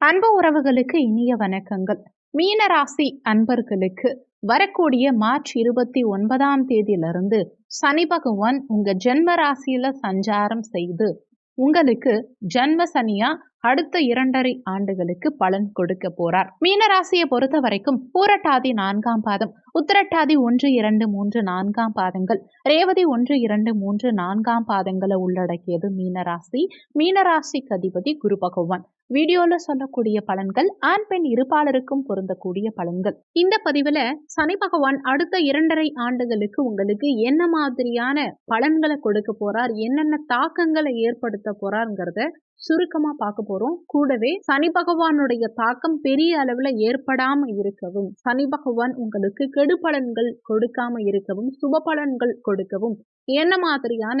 அன்பு உறவுகளுக்கு இனிய வணக்கங்கள். மீனராசி அன்பர்களுக்கு வரக்கூடிய மார்ச் இருபத்தி ஒன்பதாம் தேதியிலிருந்து சனி பகவான் உங்க ஜென்ம ராசியில சஞ்சாரம் செய்து உங்களுக்கு ஜன்ம சனியா அடுத்த இரண்டரை ஆண்டுகளுக்கு பலன் கொடுக்க போறார். மீனராசியை பொறுத்த வரைக்கும் பூரட்டாதி நான்காம் பாதம் உத்திரட்டாதி ஒன்று இரண்டு மூன்று நான்காம் பாதங்கள். ரேவதி ஒன்று இரண்டு மூன்று நான்காம் பாதங்களை உள்ளடக்கியது மீனராசி. மீனராசிக்கு அதிபதி குரு பகவான். வீடியோல சொல்லக்கூடிய பலன்கள் ஆண் பெண் இருப்பாளருக்கும் பொருந்தக்கூடிய பலன்கள். இந்த பதிவுல சனி பகவான் அடுத்த இரண்டரை ஆண்டுகளுக்கு உங்களுக்கு என்ன மாதிரியான பலன்களை கொடுக்க போறார் என்னென்ன தாக்கங்களை ஏற்படுத்த போறாருங்கிறத சுருக்கமா பார்க்க போறோம். கூடவே சனி பகவானுடைய தாக்கம் பெரிய அளவுல ஏற்படாம இருக்கவும் சனி பகவான் உங்களுக்கு கெடு பலன்கள் கொடுக்காம இருக்கவும் சுப பலன்கள் கொடுக்கவும் என்ன மாதிரியான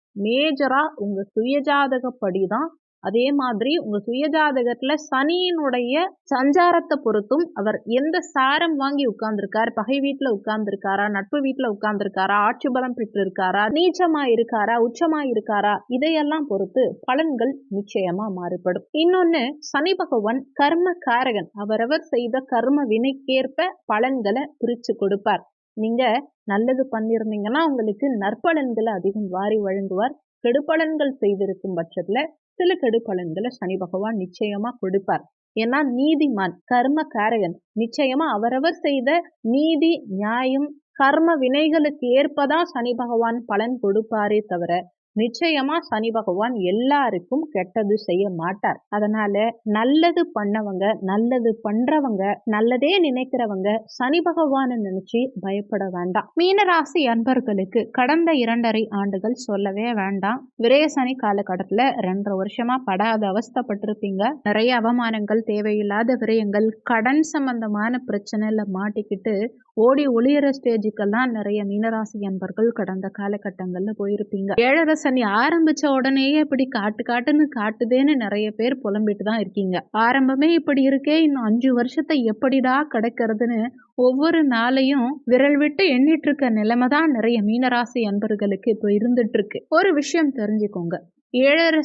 மேஜரா உங்க சுயஜாதகப்படி தான் அதே மாதிரி உங்க சுயஜாதகத்துல சனியினுடைய சஞ்சாரத்தை பொறுத்தும் அவர் எந்த சாரம் வாங்கி உட்கார்ந்துருக்கார் பகை வீட்டுல உட்கார்ந்துருக்காரா நட்பு வீட்டுல உட்கார்ந்துருக்காரா ஆட்சி பலம் பெற்று இருக்காரா நீச்சமா இருக்காரா உச்சமா இருக்காரா இதையெல்லாம் பொறுத்து பலன்கள் நிச்சயமா மாறுபடும். இன்னொன்னு சனி பகவான் கர்ம காரகன் அவரவர் செய்த கர்ம வினைக்கேற்ப பலன்களை பிரிச்சு கொடுப்பார். நீங்க நல்லது பண்ணியிருந்தீங்கன்னா உங்களுக்கு நற்பலன்களை அதிகம் வாரி வழங்குவார். கெடுபலன்கள் செய்திருக்கும் பட்சத்துல சில கெடுபலன்களை சனி பகவான் நிச்சயமா கொடுப்பார். ஏன்னா நீதிமான் கர்ம காரகன் நிச்சயமா அவரவர் செய்த நீதி நியாயம் கர்ம வினைகளுக்கு ஏற்பதான் சனி பகவான் பலன் கொடுப்பாரே தவிர நிச்சயமா சனி பகவான் எல்லாருக்கும் கெட்டது செய்ய மாட்டார். அதனால நல்லது பண்ணவங்க நல்லது பண்றவங்க நல்லதே நினைக்கிறவங்க சனி பகவானை நினைச்சு பயப்பட வேண்டாம். மீனராசி அன்பர்களுக்கு கடந்த இரண்டரை ஆண்டுகள் சொல்லவே வேண்டாம். விரய சனி காலகட்டத்துல ரெண்டரை வருஷமா படாத அவஸ்தப்பட்டிருப்பீங்க. நிறைய அவமானங்கள் தேவையில்லாத விரயங்கள் கடன் சம்பந்தமான பிரச்சனையில மாட்டிக்கிட்டு ஓடி ஒளியற ஸ்டேஜுக்கெல்லாம் நிறைய மீனராசி அன்பர்கள் கடந்த காலகட்டங்கள்ல போயிருப்பீங்க. ஏழரை சனி ஆரம்பிச்ச உடனேயே இப்படி காட்டு காட்டுன்னு காட்டுதேன்னு நிறைய பேர் புலம்பிட்டு தான் இருக்கீங்க. ஆரம்பமே இப்படி இருக்கே இன்னும் அஞ்சு வருஷத்தை எப்படிடா கிடக்கிறதுன்னு ஒவ்வொரு நாளையும் விரல் விட்டு எண்ணிட்டு இருக்க நிலைமை தான் நிறைய மீனராசி அன்பர்களுக்கு இப்போ இருந்துட்டு இருக்கு. ஒரு விஷயம் தெரிஞ்சுக்கோங்க. ஏழரை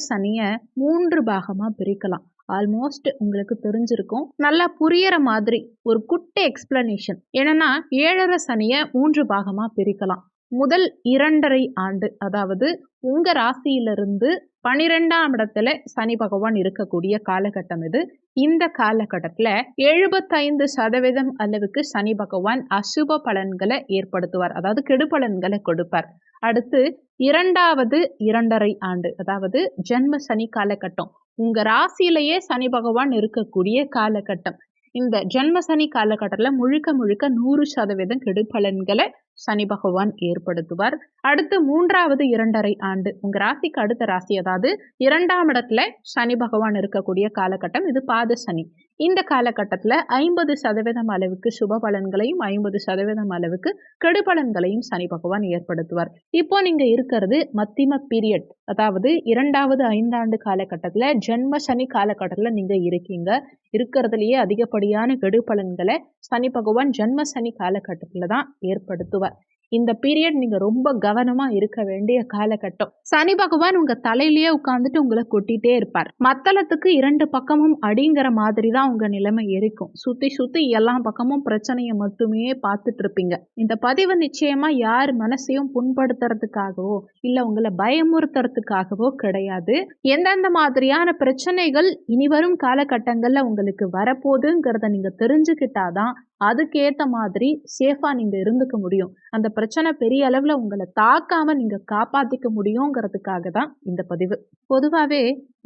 மூன்று பாகமா பிரிக்கலாம். ஆல்மோஸ்ட் உங்களுக்கு தெரிஞ்சிருக்கும். நல்லா புரியற மாதிரி ஒரு குட்டி எக்ஸ்பிளனேஷன் என்னன்னா ஏழரை சனியை மூன்று பாகமா பிரிக்கலாம். முதல் இரண்டரை ஆண்டு அதாவது உங்க ராசியிலிருந்து பனிரெண்டாம் இடத்துல சனி பகவான் இருக்கக்கூடிய காலகட்டம் இது. இந்த காலகட்டத்தில் எழுபத்தைந்து சதவீதம் அளவுக்கு சனி பகவான் அசுப பலன்களை ஏற்படுத்துவார். அதாவது கெடுபலன்களை கொடுப்பார். அடுத்து இரண்டாவது இரண்டரை ஆண்டு அதாவது ஜென்ம சனி காலகட்டம். உங்க ராசியிலேயே சனி பகவான் இருக்கக்கூடிய காலகட்டம். இந்த ஜென்ம சனி காலகட்டத்தில் முழுக்க முழுக்க நூறு சதவீதம் கெடுபலன்களை சனி பகவான் ஏற்படுத்துவார். அடுத்து மூன்றாவது இரண்டரை ஆண்டு உங்க ராசிக்கு அடுத்த ராசி அதாவது இரண்டாம் இடத்துல சனி பகவான் இருக்கக்கூடிய காலகட்டம் இது பாத சனி இந்த காலகட்டத்தில் ஐம்பது சதவீதம் அளவுக்கு சுப பலன்களையும் ஐம்பது சதவீதம் அளவுக்கு கெடுபலன்களையும் சனி பகவான் ஏற்படுத்துவார். இப்போ நீங்கள் இருக்கிறது மத்திம பீரியட் அதாவது இரண்டாவது ஐந்தாண்டு காலகட்டத்தில் ஜென்ம சனி காலகட்டத்தில் நீங்கள் இருக்கீங்க. இருக்கிறதுலையே அதிகப்படியான கெடுபலன்களை சனி பகவான் ஜென்ம சனி காலகட்டத்தில் தான் ஏற்படுத்துவார். இந்த பீரியட் நீங்க ரொம்ப கவனமா இருக்க வேண்டிய காலகட்டம். சனி பகவான் உங்க தலையிலேயே உட்காந்துட்டு உங்களை கொட்டிட்டே இருப்பார். மத்தளத்துக்கு இரண்டு பக்கமும் அடிங்கிற மாதிரி தான் உங்க நிலைமை இருக்கும். சுத்தி சுத்தி எல்லா பக்கமும் பிரச்சனையை மட்டுமே பார்த்துட்டு இருப்பீங்க. இந்த பதிவு நிச்சயமா யார் மனசையும் புண்படுத்துறதுக்காகவோ இல்ல உங்களை பயமுறுத்துறதுக்காகவோ கிடையாது. எந்தெந்த மாதிரியான பிரச்சனைகள் இனி வரும் காலகட்டங்கள்ல உங்களுக்கு வரப்போகுதுங்கிறத நீங்க தெரிஞ்சுக்கிட்டாதான் அதுக்கேற்ற மாதிரி சேஃபாக நீங்கள் இருந்துக்க முடியும். அந்த பிரச்சனை பெரிய அளவில் உங்களை தாக்காமல் நீங்கள் காப்பாற்றிக்க முடியுங்கிறதுக்காக தான் இந்த பதிவு. பொதுவாகவே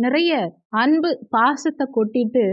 நிறைய அன்பு பாசத்தை கொட்டிட்டு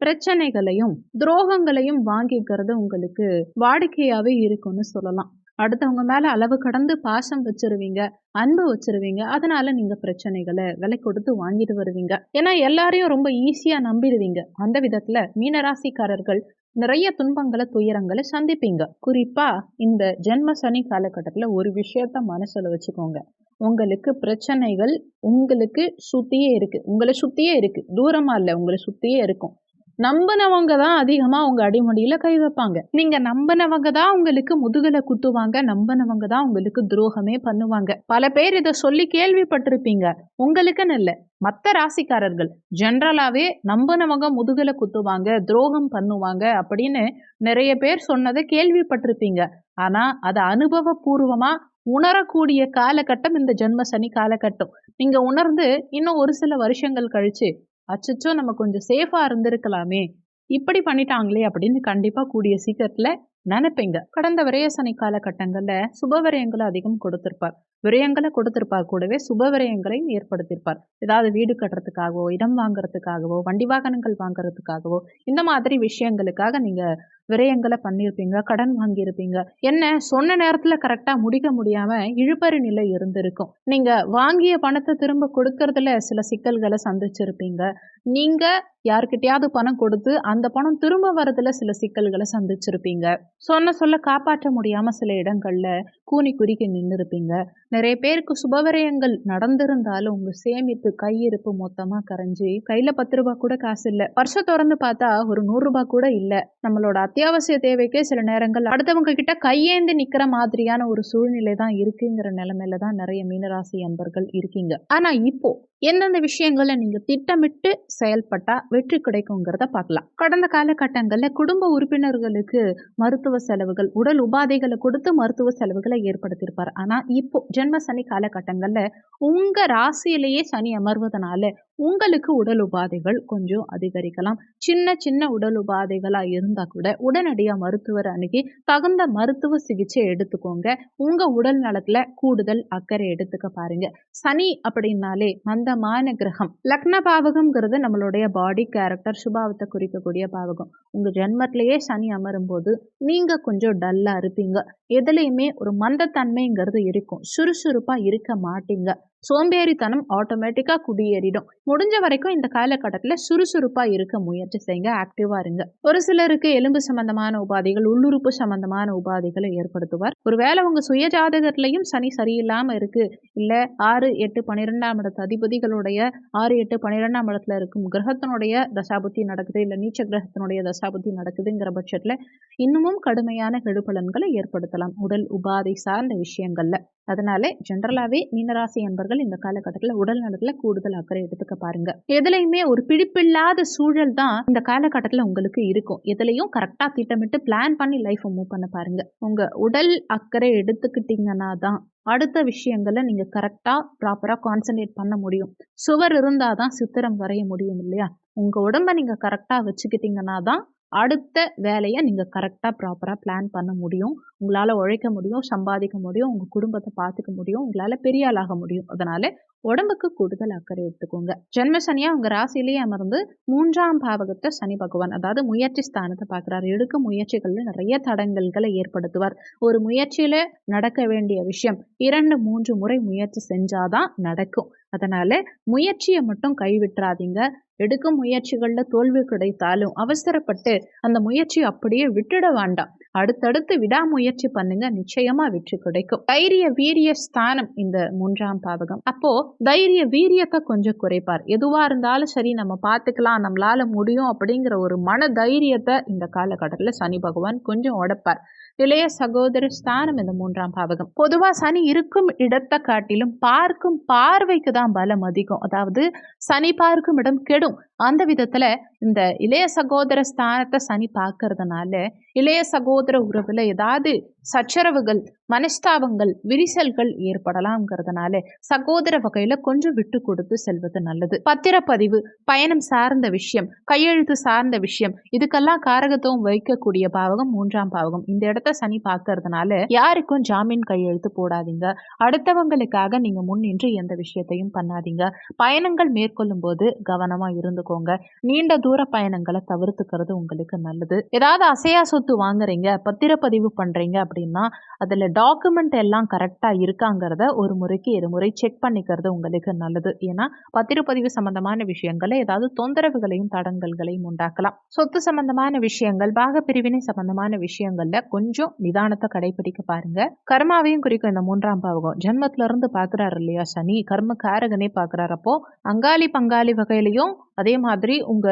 பிரச்சனைகளையும் துரோகங்களையும் வாங்கிக்கிறது உங்களுக்கு வாடிக்கையாகவே இருக்கும்னு சொல்லலாம். அடுத்தவங்க மேலே அளவு கடந்து பாசம் வச்சிருவீங்க அன்பு வச்சிருவீங்க அதனால நீங்க பிரச்சனைகளை விலை கொடுத்து வாங்கிட்டு வருவீங்க. ஏன்னா எல்லாரையும் ரொம்ப ஈஸியா நம்பிடுவீங்க. அந்த விதத்துல மீனராசிக்காரர்கள் நிறைய துன்பங்களை துயரங்களை சந்திப்பீங்க. குறிப்பா இந்த ஜென்ம சனி காலகட்டத்துல ஒரு விஷயத்த மனசுல வச்சுக்கோங்க. உங்களுக்கு பிரச்சனைகள் உங்களுக்கு சுத்தியே இருக்கு. உங்களை சுத்தியே இருக்கு. தூரமா இல்ல உங்களை சுத்தியே இருக்கும். நம்பினவங்க தான் அதிகமாக உங்கள் அடிமுடியில் கை வைப்பாங்க. நீங்கள் நம்பினவங்க தான் உங்களுக்கு முதுகலை குத்துவாங்க நம்பினவங்க தான் உங்களுக்கு துரோகமே பண்ணுவாங்க. பல பேர் இதை சொல்லி கேள்விப்பட்டிருப்பீங்க. உங்களுக்குன்னு இல்லை. மற்ற ராசிக்காரர்கள் ஜென்ரலாகவே நம்பினவங்க முதுகலை குத்துவாங்க துரோகம் பண்ணுவாங்க அப்படின்னு நிறைய பேர் சொன்னதை கேள்விப்பட்டிருப்பீங்க. ஆனால் அதை அனுபவபூர்வமாக உணரக்கூடிய காலகட்டம் இந்த ஜென்ம சனி காலகட்டம். நீங்க உணர்ந்து இன்னும் ஒரு சில வருஷங்கள் கழிச்சு அச்சச்சோ நம்ம கொஞ்சம் சேஃபாக இருந்திருக்கலாமே. இப்படி பண்ணிட்டாங்களே அப்படின்னு கண்டிப்பாக கூடிய சீக்கிரத்தில் நினைப்பீங்க. கடந்த விரயசனி காலகட்டங்களில் சுப விரயங்களை அதிகம் கொடுத்திருப்பார். விரயங்களை கொடுத்திருப்பார் கூடவே சுப விரயங்களையும் ஏற்படுத்தியிருப்பார். ஏதாவது வீடு கட்டுறதுக்காகவோ இடம் வாங்குறதுக்காகவோ வண்டி வாகனங்கள் வாங்குறதுக்காகவோ இந்த மாதிரி விஷயங்களுக்காக நீங்கள் விரயங்களை பண்ணியிருப்பீங்க கடன் வாங்கியிருப்பீங்க. என்ன சொன்ன நேரத்தில் கரெக்டாக முடிக்க முடியாமல் இழுபறி நிலை இருந்திருக்கும். நீங்கள் வாங்கிய பணத்தை திரும்ப கொடுக்கறதுல சில சிக்கல்களை சந்திச்சிருப்பீங்க. நீங்கள் யாருக்கிட்டையாவது பணம் கொடுத்து அந்த பணம் திரும்ப வரதுல சில சிக்கல்களை சந்திச்சிருப்பீங்க. சொன்ன சொல்ல காப்பாற்ற முடியாம சில இடங்கள்ல கூனி குறுக்கி நின்று இருப்பீங்க நிறைய பேருக்கு சுபவிரயங்கள் நடந்திருந்தாலும் உங்க சேமிப்பு கையிருப்பு மொத்தமா கரைஞ்சி கையில பத்து ரூபாய் கூட காசு இல்ல. வருஷம் திறந்து பார்த்தா ஒரு நூறு ரூபாய் கூட இல்ல. நம்மளோட அத்தியாவசிய தேவைக்கே சில நேரங்கள் அடுத்தவங்க கிட்ட கையேந்து நிக்கிற மாதிரியான ஒரு சூழ்நிலை தான் இருக்குங்கிற நிலைமையில தான் நிறைய மீனராசி அன்பர்கள் இருக்கீங்க. ஆனா இப்போ எந்தெந்த விஷயங்களை நீங்க திட்டமிட்டு செயல்பட்டா வெற்றி கிடைக்குங்கிறத பார்க்கலாம். கடந்த காலகட்டங்கள்ல குடும்ப உறுப்பினர்களுக்கு மருத்துவ செலவுகள் உடல் உபாதைகளை கொடுத்து மருத்துவ செலவுகளை ஏற்படுத்தியிருப்பார். ஆனா இப்போ ஜென்ம சனி காலகட்டங்கள்ல உங்க ராசியிலேயே சனி அமர்வதனால உங்களுக்கு உடல் உபாதைகள் கொஞ்சம் அதிகரிக்கலாம். சின்ன சின்ன உடல் உபாதைகளா இருந்தா கூட உடனடியா மருத்துவர் அணுகி தகுந்த மருத்துவ சிகிச்சை எடுத்துக்கோங்க. உங்க உடல் நலத்துல கூடுதல் அக்கறை எடுத்துக்க பாருங்க. சனி அப்படின்னாலே மந்தமான கிரகம். லக்ன பாவகம்ங்கிறது நம்மளுடைய பாடி கேரக்டர் சுபாவத்தை குறிக்கக்கூடிய பாவகம். உங்க ஜென்மத்திலேயே சனி அமரும் போது நீங்க கொஞ்சம் டல்லா இருப்பீங்க. எதுலையுமே ஒரு மந்தத்தன்மைங்கிறது இருக்கும். சுறுசுறுப்பா இருக்க மாட்டீங்க. சோம்பேறித்தனம் ஆட்டோமேட்டிக்காக குடியேறிடும். முடிஞ்ச வரைக்கும் இந்த காலகட்டத்தில் சுறுசுறுப்பாக இருக்க முயற்சி செய்யுங்க ஆக்டிவாக இருங்க. ஒரு சிலருக்கு எலும்பு சம்பந்தமான உபாதைகள் உள்ளுறுப்பு சம்பந்தமான உபாதைகளை ஏற்படுத்துவார். ஒருவேளை உங்கள் சுய ஜாதகத்திலையும் சனி சரியில்லாமல் இருக்கு இல்லை ஆறு எட்டு பன்னிரெண்டாம் இடத்து அதிபதிகளுடைய ஆறு எட்டு பன்னிரெண்டாம் இடத்துல இருக்கும் கிரகத்தினுடைய தசாபுத்தி நடக்குது இல்லை நீச்ச கிரகத்தினுடைய தசாபுத்தி நடக்குதுங்கிற பட்சத்தில் இன்னமும் கடுமையான கெடுபலன்களை ஏற்படுத்தலாம். உடல் உபாதை சார்ந்த விஷயங்களில். அதனால ஜென்ரலாவே மீனராசி என்பர்கள் இந்த காலகட்டத்தில் உடல் நலத்துல கூடுதல் அக்கறை எடுத்துக்க பாருங்க. எதுலையுமே ஒரு பிடிப்பில்லாத சூழல் தான் இந்த காலகட்டத்தில் உங்களுக்கு இருக்கும். எதுலையும் கரெக்டாக திட்டமிட்டு பிளான் பண்ணி லைஃப் மூவ் பண்ண பாருங்க. உங்க உடல் அக்கறை எடுத்துக்கிட்டீங்கன்னா தான் அடுத்த விஷயங்களை நீங்க கரெக்டாக ப்ராப்பராக கான்சன்ட்ரேட் பண்ண முடியும். சுவர் இருந்தாதான் சித்திரம் வரைய முடியும் இல்லையா? உங்க உடம்ப நீங்க கரெக்டாக வச்சுக்கிட்டீங்கன்னா தான் அடுத்த வேலையை நீங்கள் கரெக்டாக ப்ராப்பராக பிளான் பண்ண முடியும். உங்களால் உழைக்க முடியும் சம்பாதிக்க முடியும் உங்கள் குடும்பத்தை பார்த்துக்க முடியும் உங்களால் பெரிய ஆளாக முடியும். அதனால் உடம்புக்கு கூடுதல் அக்கறை எடுத்துக்கோங்க. ஜென்ம சனியாக உங்கள் ராசிலேயே அமர்ந்து மூன்றாம் பாவகத்தை சனி பகவான் அதாவது முயற்சி ஸ்தானத்தை பார்க்குறாரு. எடுக்க முயற்சிகளில் நிறைய தடங்கல்களை ஏற்படுத்துவார். ஒரு முயற்சியில் நடக்க வேண்டிய விஷயம் இரண்டு மூன்று முறை முயற்சி செஞ்சாதான் நடக்கும். அதனால் முயற்சியை மட்டும் கைவிட்டுறாதீங்க. எடுக்கும் முயற்சிகளில் தோல்வி கிடைத்தாலும் அவசரப்பட்டு அந்த முயற்சி அப்படியே விட்டுட வேண்டாம். அடுத்தடுத்து விடாமுயற்சி பண்ணுங்க நிச்சயமா வெற்றி கிடைக்கும். தைரிய வீரிய ஸ்தானம் இந்த மூன்றாம் பாவகம். அப்போ தைரிய வீரியத்தை கொஞ்சம் குறைப்பார். எதுவா இருந்தாலும் சரி நம்ம பார்த்துக்கலாம் நம்மளால முடியும் அப்படிங்கிற ஒரு மன தைரியத்தை இந்த காலகட்டத்தில் சனி பகவான் கொஞ்சம் உடப்பார். இளைய சகோதர ஸ்தானம் இந்த மூன்றாம் பாவகம். பொதுவா சனி இருக்கும் இடத்தை காட்டிலும் பார்க்கும் பார்வைக்கு தான் பலம் அதிகம். அதாவது சனி பார்க்கும் இடம் கெடும். அந்த விதத்துல இந்த இளைய சகோதர ஸ்தானத்தை சனி பார்க்கறதுனால இளைய சகோதர உறவில் ஏதாவது சச்சரவுகள் மனஸ்தாபங்கள் விரிசல்கள் ஏற்படலாம்ங்கிறதுனால சகோதர வகையில கொஞ்சம் விட்டு கொடுத்து செல்வது நல்லது. பத்திரப்பதிவு பயணம் சார்ந்த விஷயம் கையெழுத்து சார்ந்த விஷயம் இதுக்கெல்லாம் காரகத்துவம் வைக்கக்கூடிய பாவகம் மூன்றாம் பாவகம். இந்த இடத்த சனி பார்க்கறதுனால யாருக்கும் ஜாமீன் கையெழுத்து போடாதீங்க. அடுத்தவங்களுக்காக நீங்க முன்னின்று எந்த விஷயத்தையும் பண்ணாதீங்க. பயணங்கள் மேற்கொள்ளும் போது கவனமா இருந்துக்கோங்க. நீண்ட தூர பயணங்களை தவிர்த்துக்கிறது உங்களுக்கு நல்லது. ஏதாவது அசையா சொத்து வாங்குறீங்க பத்திரப்பதிவு பண்றீங்க அப்படின்னா அதுல டாக்குமெண்ட் எல்லாம் கரெக்டாக இருக்காங்கிறத ஒரு முறைக்கு இருமுறை செக் பண்ணிக்கிறது உங்களுக்கு நல்லது. ஏன்னா பத்திரப்பதிவு சம்பந்தமான விஷயங்களை ஏதாவது தொந்தரவுகளையும் தடங்கல்களையும் உண்டாக்கலாம். சொத்து சம்பந்தமான விஷயங்கள் பாக பிரிவினை சம்பந்தமான விஷயங்கள்ல கொஞ்சம் நிதானத்தை கடைபிடிக்க பாருங்க. கர்மாவையும் குறிக்கும் இந்த மூன்றாம் பாவகம். ஜென்மத்துல இருந்து பாக்குறாரு இல்லையா சனி? கர்ம காரகனே பாக்குறாரு அங்காளி பங்காளி வகையிலையும் அதே மாதிரி உங்க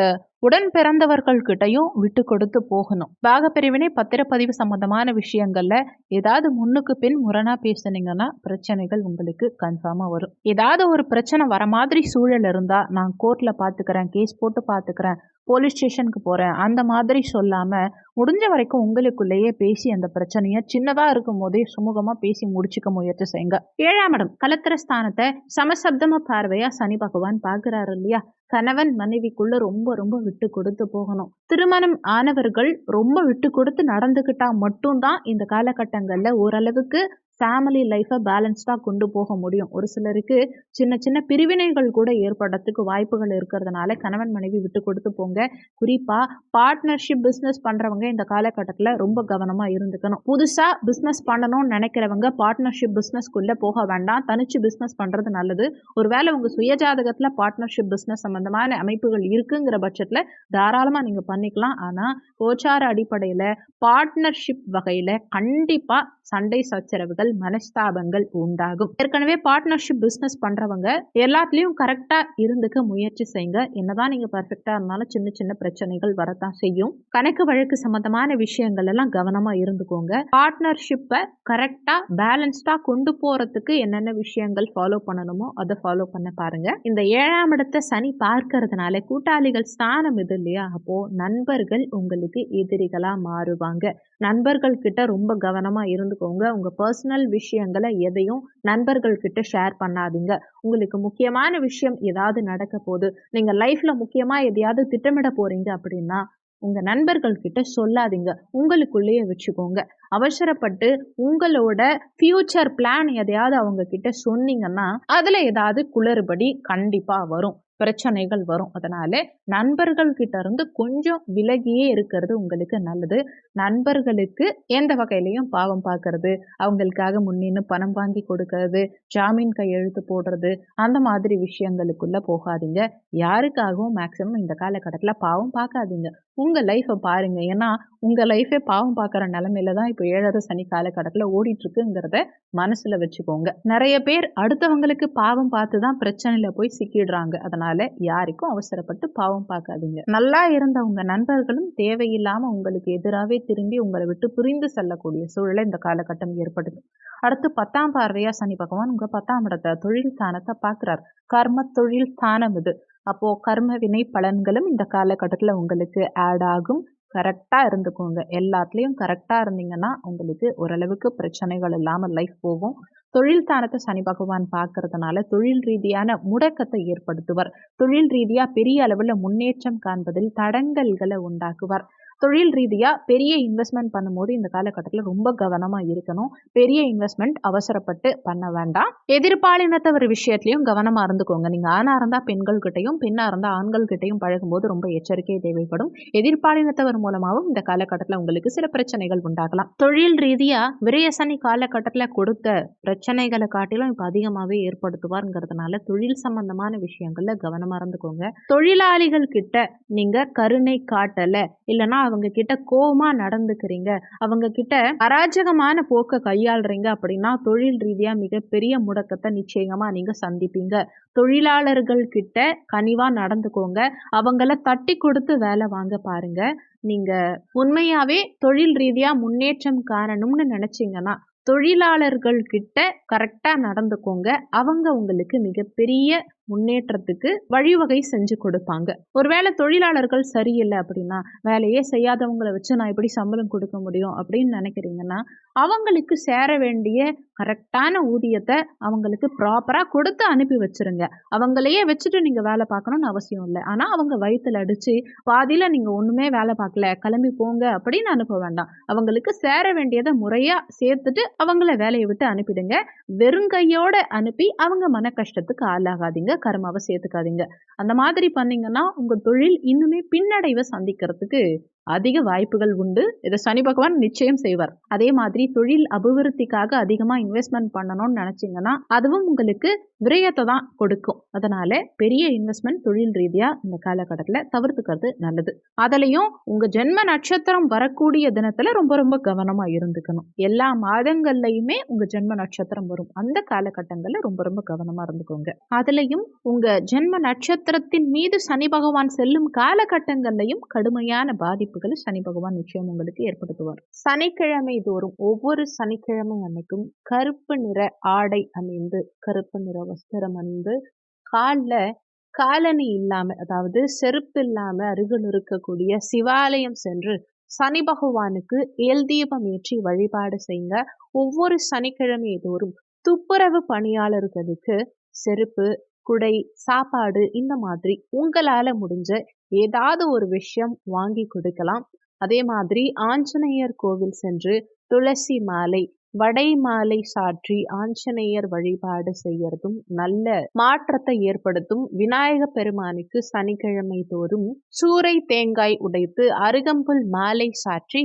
உடன் பிறந்தவர்கள் கிட்டையும் விட்டு கொடுத்து போகணும். பாகப்பிரிவினை பத்திரப்பதிவு சம்பந்தமான விஷயங்கள்ல ஏதாவது முன்னுக்கு பின் முரணா பேசுனீங்கன்னா பிரச்சனைகள் உங்களுக்கு கன்ஃபார்மா வரும். ஏதாவது ஒரு பிரச்சனை வர மாதிரி சூழல் இருந்தா நான் கோர்ட்ல பாத்துக்கிறேன் கேஸ் போட்டு பாத்துக்கிறேன் போலீஸ் ஸ்டேஷனுக்கு போறேன் அந்த மாதிரி சொல்லாம முடிஞ்ச வரைக்கும் உங்களுக்குள்ளேயே பேசி அந்த பிரச்சனையை சின்னதா இருக்கும் போதே சுமூகமா பேசி முடிச்சுக்க முயற்சி செய்யுங்க. ஏழாம் இடம் கலத்திர ஸ்தானத்தை சமசப்தம பார்வையா சனி பகவான் பாக்குறாரு இல்லையா? கணவன் மனைவிக்குள்ள ரொம்ப ரொம்ப விட்டு கொடுத்து போகணும். திருமணம் ஆனவர்கள் ரொம்ப விட்டு கொடுத்து நடந்துக்கிட்டா மட்டும்தான் இந்த காலகட்டங்கள்ல ஓரளவுக்கு ஃபேமிலி லைஃப்பை பேலன்ஸ்டாக கொண்டு போக முடியும். ஒரு சிலருக்கு சின்ன சின்ன பிரிவினைகள் கூட ஏற்படுறதுக்கு வாய்ப்புகள் இருக்கிறதுனால கணவன் மனைவி விட்டு கொடுத்து போங்க. குறிப்பாக பார்ட்னர்ஷிப் பிஸ்னஸ் பண்ணுறவங்க இந்த காலகட்டத்தில் ரொம்ப கவனமாக இருந்துக்கணும். புதுசாக பிஸ்னஸ் பண்ணணும்னு நினைக்கிறவங்க பார்ட்னர்ஷிப் பிஸ்னஸ்க்குள்ளே போக வேண்டாம். தனிச்சு பிஸ்னஸ் பண்ணுறது நல்லது. ஒருவேளை உங்கள் சுயஜாதகத்தில் பார்ட்னர்ஷிப் பிஸ்னஸ் சம்மந்தமான அமைப்புகள் இருக்குங்கிற பட்சத்தில் தாராளமாக நீங்கள் பண்ணிக்கலாம். ஆனால் கோச்சார அடிப்படையில் பார்ட்னர்ஷிப் வகையில் கண்டிப்பாக சண்டை சச்சரவுகள் மனஸ்தாபங்கள் உண்டாகும். ஏற்கனவே பார்ட்னர்ஷிப் பிஸ்னஸ் பண்றவங்க எல்லாத்துலயும் கரெக்டா இருந்துக்க முயற்சி செய்யுங்க. என்னதான் நீங்க பர்ஃபெக்டா இருந்தாலும் சின்ன சின்ன பிரச்சனைகள் வரத்தான் செய்யும். கணக்கு வழக்கு சம்பந்தமான விஷயங்கள் எல்லாம் கவனமா இருந்துக்கோங்க. பார்ட்னர்ஷிப்பை கரெக்டா பேலன்ஸ்டா கொண்டு போறதுக்கு என்னென்ன விஷயங்கள் ஃபாலோ பண்ணணுமோ அதை ஃபாலோ பண்ண பாருங்க. இந்த ஏழாம் இடத்த சனி பார்க்கறதுனால கூட்டாளிகள் ஸ்தானம் இது இல்லையா? அப்போ நண்பர்கள் உங்களுக்கு எதிரிகளா மாறுவாங்க. நண்பர்கள் கிட்ட ரொம்ப கவனமா பார்த்துக்கோங்க உங்கள் பர்சனல் விஷயங்களை எதையும் நண்பர்கள்கிட்ட ஷேர் பண்ணாதீங்க. உங்களுக்கு முக்கியமான விஷயம் ஏதாவது நடக்க போகுது நீங்கள் லைஃப்பில் முக்கியமாக எதையாவது திட்டமிட போகிறீங்க அப்படின்னா உங்கள் நண்பர்கள்கிட்ட சொல்லாதீங்க. உங்களுக்குள்ளேயே வச்சுக்கோங்க. அவசரப்பட்டு உங்களோட ஃபியூச்சர் பிளான் எதையாவது அவங்க கிட்ட சொன்னீங்கன்னா அதில் ஏதாவது குளறுபடி கண்டிப்பாக வரும். பிரச்சனைகள் வரும். அதனால நண்பர்கள்கிட்ட இருந்து கொஞ்சம் விலகியே இருக்கிறது உங்களுக்கு நல்லது. நண்பர்களுக்கு எந்த வகையிலையும் பாவம் பார்க்கறது அவங்களுக்காக முன்னின்னு பணம் வாங்கி கொடுக்கறது ஜாமீன் கையெழுத்து போடுறது அந்த மாதிரி விஷயங்களுக்குள்ள போகாதீங்க. யாருக்காகவும் மேக்சிமம் இந்த காலகட்டத்தில் பாவம் பார்க்காதீங்க. உங்கள் லைஃப்பை பாருங்க. ஏன்னா உங்கள் லைஃபே பாவம் பார்க்குற நிலமையில தான் இப்போ ஏழரை சனி காலகட்டத்தில் ஓடிட்டுருக்குங்கிறத மனசில் வச்சுக்கோங்க. நிறைய பேர் அடுத்தவங்களுக்கு பாவம் பார்த்து தான் பிரச்சனையில் போய் சிக்கிடுறாங்க. அதனால் யாருக்கும் அவசரப்பட்டு பாவம் பார்க்காதீங்க. நல்லா இருந்த உங்க நண்பர்களும் தேவையில்லாம உங்களுக்கு எதிராகவே திரும்பி உங்களை விட்டு பிரிந்து செல்லக்கூடிய சூழலை இந்த காலகட்டம் ஏற்படுது. அடுத்து பத்தாம் பார்வையா சனி பகவான் உங்க பத்தாம் இடத்த தொழில் ஸ்தானத்தை பார்க்கிறார். கர்ம தொழில் ஸ்தானம் இது. அப்போ கர்ம வினை பலன்களும் இந்த காலகட்டத்தில் உங்களுக்கு ஆட் ஆகும். கரெக்டாக இருந்துக்கோங்க. எல்லாத்துலேயும் கரெக்டாக இருந்தீங்கன்னா உங்களுக்கு ஓரளவுக்கு பிரச்சனைகள் இல்லாமல் லைஃப் போகும். தொழில் தானத்தை சனி பகவான் பார்க்கறதுனால தொழில் ரீதியான முடக்கத்தை ஏற்படுத்துவார். தொழில் ரீதியாக பெரிய அளவில் முன்னேற்றம் காண்பதில் தடங்கல்களை உண்டாக்குவார். தொழில் ரீதியாக பெரிய இன்வெஸ்ட்மெண்ட் பண்ணும்போது இந்த காலகட்டத்தில் ரொம்ப கவனமாக இருக்கணும். பெரிய இன்வெஸ்ட்மெண்ட் அவசரப்பட்டு பண்ண வேண்டாம். எதிர்பாலினத்தவர் விஷயத்துலையும் கவனமாக இருந்துக்கோங்க. நீங்கள் ஆணாக இருந்தால் பெண்கள் கிட்டையும் பெண்ணாக இருந்தால் ஆண்கள் கிட்டையும் பழகும்போது ரொம்ப எச்சரிக்கை தேவைப்படும். எதிர்பாலினத்தவர் மூலமாகவும் இந்த காலகட்டத்தில் உங்களுக்கு சில பிரச்சனைகள் உண்டாகலாம். தொழில் ரீதியாக விரயசனி காலகட்டத்தில் கொடுத்த பிரச்சனைகளை காட்டிலும் இப்போ அதிகமாகவே ஏற்படுத்துவாருங்கிறதுனால தொழில் சம்பந்தமான விஷயங்களில் கவனமாக இருந்துக்கோங்க. தொழிலாளிகள் கிட்ட நீங்கள் கருணை காட்டலை இல்லைன்னா அவங்க கிட்ட கோவமா நடந்துக்கிறீங்க? அவங்க கிட்ட அராஜகமான போக்கை கையாளுறீங்க அப்படின்னா தொழில் ரீதியா மிகப்பெரிய முடக்கத்தை நிச்சயமா நீங்க சந்திப்பீங்க. தொழிலாளர்கள் கிட்ட கனிவா நடந்துக்கோங்க. அவங்கள தட்டி கொடுத்து வேலை வாங்க பாருங்க. நீங்க உண்மையாவே தொழில் ரீதியா முன்னேற்றம் காணணும்னு நினைச்சீங்கன்னா தொழிலாளர்கள் கிட்ட கரெக்டா நடந்துக்கோங்க. அவங்க உங்களுக்கு மிகப்பெரிய முன்னேற்றத்துக்கு வழிவகை செஞ்சு கொடுப்பாங்க. ஒருவேளை தொழிலாளர்கள் சரியில்லை அப்படின்னா வேலையே செய்யாதவங்களை வச்சு நான் எப்படி சம்பளம் கொடுக்க முடியும் அப்படின்னு நினைக்கிறீங்கன்னா அவங்களுக்கு சேர வேண்டிய கரெக்டான ஊதியத்தை அவங்களுக்கு ப்ராப்பராக கொடுத்து அனுப்பி வச்சிருங்க. அவங்களையே வச்சுட்டு நீங்கள் வேலை பார்க்கணும்னு அவசியம் இல்லை. ஆனால் அவங்க வயிற்றுல அடித்து பாதியில் நீங்கள் ஒன்றுமே வேலை பார்க்கல கிளம்பி போங்க அப்படின்னு அனுப்ப வேண்டாம். அவங்களுக்கு சேர வேண்டியதை முறையாக சேர்த்துட்டு அவங்கள வேலையை விட்டு அனுப்பிடுங்க. வெறுங்கையோடு அனுப்பி அவங்க மன கஷ்டத்துக்கு ஆளாகாதீங்க. கர்மாவை சேர்த்துக்காதீங்க. அந்த மாதிரி பண்ணீங்கன்னா உங்கள் தொழில் இன்னுமே பின்னடைவை சந்திக்கிறதுக்கு அதிக வாய்ப்புகள் உண்டு. இதை சனி பகவான் நிச்சயம் செய்வார். அதே மாதிரி தொழில் அபிவிருத்திக்காக அதிகமாக இன்வெஸ்ட்மெண்ட் பண்ணணும்னு நினச்சிங்கன்னா அதுவும் உங்களுக்கு விரயத்தை தான் கொடுக்கும். அதனால பெரிய இன்வெஸ்ட்மெண்ட் தொழில் ரீதியாக இந்த காலகட்டத்தில் தவிர்த்துக்கிறது நல்லது. அதுலேயும் உங்கள் ஜென்ம நட்சத்திரம் வரக்கூடிய தினத்தில் ரொம்ப ரொம்ப கவனமாக இருந்துக்கணும். எல்லா மாதங்கள்லையுமே உங்கள் ஜென்ம நட்சத்திரம் வரும். அந்த காலகட்டங்களில் ரொம்ப ரொம்ப கவனமாக இருந்துக்கோங்க. அதுலேயும் உங்கள் ஜென்ம நட்சத்திரத்தின் மீது சனி பகவான் செல்லும் காலகட்டங்கள்லையும் கடுமையான பாதிப்பு பாதிப்புகளை சனி பகவான் நிச்சயம் உங்களுக்கு ஏற்படுத்துவார். சனிக்கிழமை தோறும் ஒவ்வொரு சனிக்கிழமை அன்னைக்கும் கருப்பு நிற ஆடை அணிந்து கருப்பு நிற வஸ்திரம் அணிந்து காலில் காலணி இல்லாம அதாவது செருப்பு இல்லாம அருகில் இருக்கக்கூடிய சிவாலயம் சென்று சனி பகவானுக்கு எல் தீபம் ஏற்றி வழிபாடு செய்யுங்க ஒவ்வொரு சனிக்கிழமை தோறும் துப்புரவு பணியாளர்களுக்கு செருப்பு குடை சாப்பாடு இந்த மாதிரி உங்களால முடிஞ்ச ஏதாவது ஒரு விஷயம் வாங்கி கொடுக்கலாம். அதே மாதிரி ஆஞ்சநேயர் கோவில் சென்று துளசி மாலை வடை மாலை சாற்றி ஆஞ்சநேயர் வழிபாடு செய்யறதும் நல்ல மாற்றத்தை ஏற்படுத்தும். விநாயக பெருமானுக்கு சனிக்கிழமை தோறும் சூறை தேங்காய் உடைத்து அருகம்புல் மாலை சாற்றி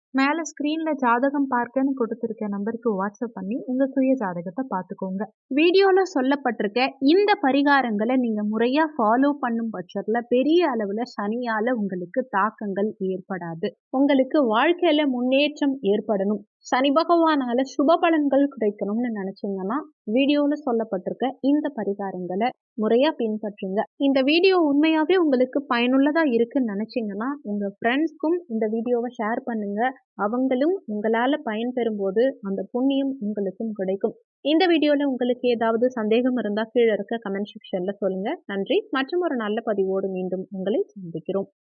மேலே ஸ்க்ரீனில் ஜாதகம் பார்க்கன்னு கொடுத்துருக்க நம்பருக்கு வாட்ஸ்அப் பண்ணி உங்கள் சுய ஜாதகத்தை பார்த்துக்கோங்க. வீடியோவில் சொல்லப்பட்டிருக்க இந்த பரிகாரங்களை நீங்கள் முறையாக ஃபாலோ பண்ணும் பட்சத்தில் பெரிய அளவில் சனியால உங்களுக்கு தாக்கங்கள் ஏற்படாது. உங்களுக்கு வாழ்க்கையில் முன்னேற்றம் ஏற்படணும். சனி பகவானால சுப பலன்கள் கிடைக்கணும்னு நினைச்சீங்கன்னா வீடியோல சொல்லப்பட்டிருக்க இந்த பரிகாரங்களை முறையா பின்பற்றுங்க. இந்த வீடியோ உண்மையாவே உங்களுக்கு பயனுள்ளதா இருக்குன்னு நினைச்சீங்கன்னா உங்க ஃப்ரெண்ட்ஸ்க்கும் இந்த வீடியோவை ஷேர் பண்ணுங்க. அவங்களும் உங்களால பயன்பெறும் போது அந்த புண்ணியம் உங்களுக்கும் கிடைக்கும். இந்த வீடியோல உங்களுக்கு ஏதாவது சந்தேகம் இருந்தா கீழே இருக்க கமெண்ட் செக்ஷன்ல சொல்லுங்க. நன்றி. மற்றும் ஒரு நல்ல பதிவோடு மீண்டும் உங்களை சந்திக்கிறோம்.